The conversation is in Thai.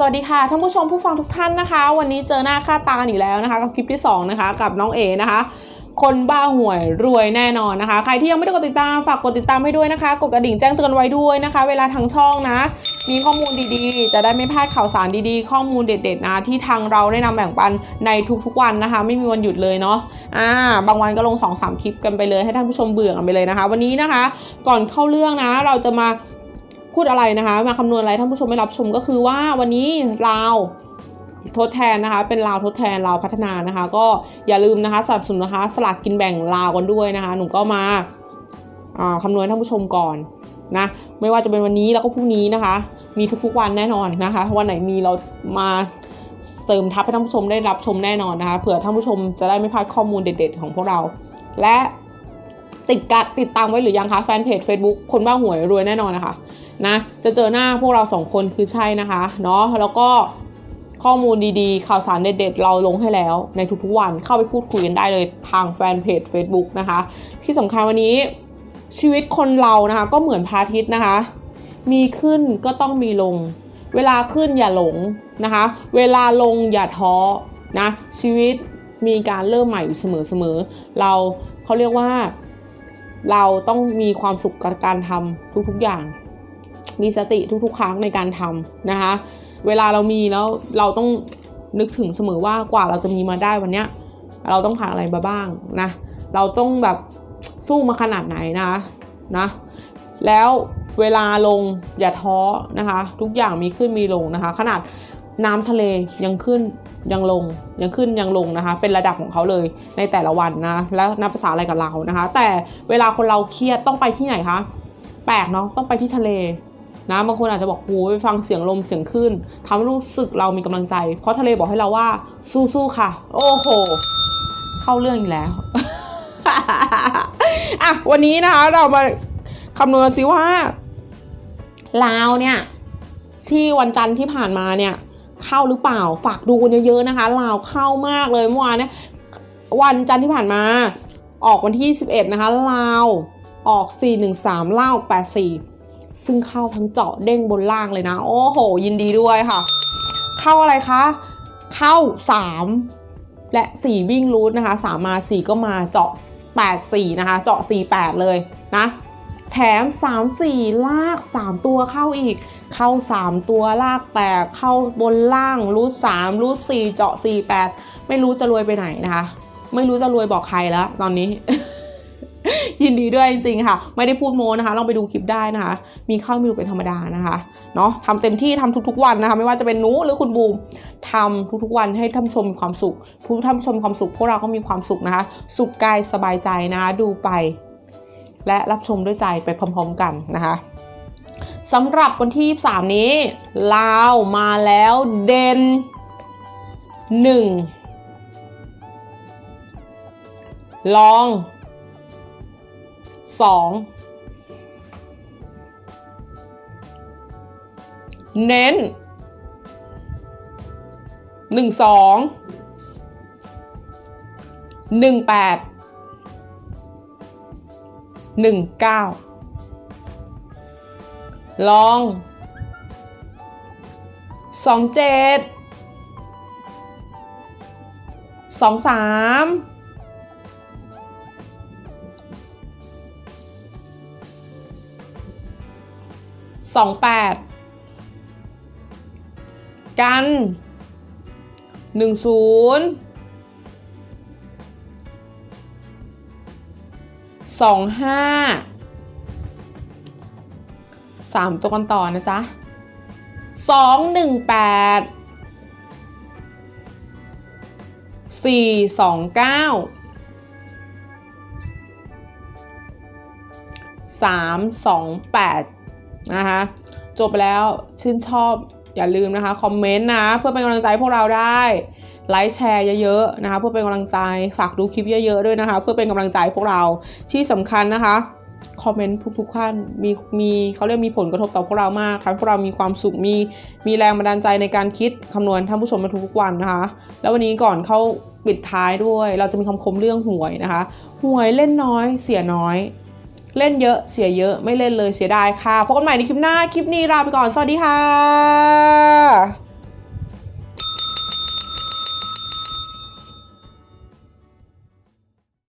สวัสดีค่ะท่านผู้ชมผู้ฟังทุกท่านนะคะ วันนี้เจอหน้าค่าตาอีกแล้วนะคะ กับคลิปที่สองนะคะ กับน้องเอนะคะ คนบ้าหวยรวยแน่นอนนะคะ ใครที่ยังไม่ได้กดติดตามฝากกดติดตามให้ด้วยนะคะ กดกระดิ่งแจ้งเตือนไว้ด้วยนะคะ เวลาทางช่องนะ มีข้อมูลดีๆ จะได้ไม่พลาดข่าวสารดีๆ ข้อมูลเด็ดๆนะที่ทางเราได้นำแบ่งปันในทุกๆวันนะคะ ไม่มีวันหยุดเลยเนาะอ่าบางวันก็ลง2อสคลิปกันไปเลยให้ท่านผู้ชมเบื่อกันไปเลยนะคะ วันนี้นะคะ ก่อนเข้าเรื่องนะเราจะมา พูดอะไรนะคะ มาคำนวณอะไรท่านผู้ชมไม่รับชมก็คือว่าวันนี้ลาวทดแทนนะคะ เป็นลาวทดแทนลาวพัฒนานะคะ ก็อย่าลืมนะคะสนับสนุนนะคะ สลากกินแบ่งลาวกันด้วยนะคะ หนูก็มาอ่าคำนวณท่านผู้ชมก่อนนะไม่ว่าจะเป็นวันนี้แล้วก็พรุ่งนี้นะคะ มีทุกๆวันแน่นอนนะคะ วันไหนมีเรามาเสริมทัพให้ท่านผู้ชมได้รับชมแน่นอนนะคะเผื่อท่านผู้ชมจะได้ไม่พลาดข้อมูลเด็ด ๆ ของพวกเรา และติดกัดติดตามไว้หรือยังคะแฟนเพจ Facebook คนบ้าหวยรวยแน่นอนนะคะ นะจะเจอหน้าพวกเราสองคนคือใช่นะคะเนาะแล้วก็ข้อมูลดีๆ ข่าวสารเด็ดๆ เราลงให้แล้วในทุกๆวันเข้าไปพูดคุยกันได้เลยทางแฟนเพจ Facebook นะคะ ที่สำคัญวันนี้ชีวิตคนเรานะคะ ก็เหมือนพระอาทิตย์นะคะ มีขึ้นก็ต้องมีลง เวลาขึ้นอย่าหลงนะคะ เวลาลงอย่าท้อนะชีวิตมีการเริ่มใหม่อยู่เสมอๆเราเขาเรียกว่าเราต้องมีความสุขกับการทำทุกๆอย่าง มีสติทุกๆ ครั้งในการทำนะคะ เวลาเรามีแล้วเราต้องนึกถึงเสมอว่ากว่าเราจะมีมาได้วันเนี้ยเราต้องผ่านอะไรมาบ้างนะ เราต้องแบบสู้มาขนาดไหนนะคะนะ แล้วเวลาลงอย่าท้อนะคะ ทุกอย่างมีขึ้นมีลงนะคะ ขนาดน้ำทะเลยังขึ้นยังลงยังขึ้นยังลงนะคะ เป็นระดับของเขาเลยในแต่ละวันนะ แล้วนับภาษาอะไรกับเรานะคะ แต่เวลาคนเราเครียดต้องไปที่ไหนคะแปลกเนาะต้องไปที่ทะเล นะบางคนอาจจะบอกโอ้ไปฟังเสียงลมเสียงคลื่นทำให้รู้สึกเรามีกำลังใจ เพราะทะเลบอกให้เราว่าสู้ๆค่ะ โอ้โห เข้าเรื่องอีกแล้วอะวันนี้นะคะ เรามาคำนวณกันสิว่าลาวเนี่ยที่วันจันทร์ที่ผ่านมาเนี่ย เข้าหรือเปล่าฝากดูกันเยอะๆนะคะลาวเข้ามากเลยเมื่อวานเนี่ยวันจันทร์ที่ผ่านมา ออกวันที่ 11 นะคะลาวออก 413ลา84 ซึ่งเข้าทั้งเจาะเด้งบนล่างเลยนะ โอ้โห ยินดีด้วยค่ะ เข้าอะไรคะ เข้า 3 และ 4 วิ่งรูทนะคะ 3 มา 4 ก็มาเจาะ 8 4 นะคะ เจาะ 4 8 เลยนะ แถม 3 4 ลาก 3 ตัวเข้าอีก เข้า 3 ตัวลากแตกเข้าบนล่างรูท3รูท4เจาะ 4 8 ไม่รู้จะรวยไปไหนนะคะ ไม่รู้จะรวยบอกใครแล้วตอนนี้ ยินดีด้วยจริงๆค่ะ ไม่ได้พูดโมนะคะ ลองไปดูคลิปได้นะคะ มีข้าวมีดูเป็นธรรมดานะคะ เนาะทำเต็มที่ทำทุกๆวันนะคะ ไม่ว่าจะเป็นนูหรือคุณบูมทำทุกๆวันให้ท่านชมมีความสุข ผู้ท่านชมมีความสุข พวกเราก็มีความสุขนะคะ สุขกายสบายใจนะคะ ดูไป และรับชมด้วยใจไปพร้อมๆกันนะคะสำหรับวันที่ 23 นี้ ลาวมาแล้วเด่นหนึ่งลอง สองเน้นหนึ่งสองหนึ่งแปดหนึ่งเก้าลองสองเจ็ดสองสาม สองแปดกันหนึ่งศูนย์สองห้าสามตัวกันต่อนะจ๊ะสองหนึ่งแปดสี่สองเก้าสามสองแปด นะคะจบไปแล้วชื่นชอบอย่าลืมนะคะคอมเมนต์นะเพื่อเป็นกำลังใจพวกเราได้ไลค์แชร์เยอะๆนะคะเพื่อเป็นกำลังใจฝากดูคลิปเยอะๆด้วยนะคะ เพื่อเป็นกำลังใจพวกเราที่สำคัญนะคะคอมเมนต์ทุกๆท่านมีมีเขาเรียกมีผลกระทบต่อพวกเรามากทำให้พวกเรามีความสุขมีมีแรงบันดาลใจในการคิดคำนวณท่านผู้ชมมาทุกๆวันนะคะ แล้ววันนี้ก่อนเข้าปิดท้ายด้วย เราจะมีคำคมเรื่องหวยนะคะหวยเล่นน้อยเสียน้อย เล่นเยอะเสียเยอะไม่เล่นเลยเสียดายค่ะพบกันใหม่ในคลิปหน้าคลิปนี้ลาไปก่อน สวัสดีค่ะ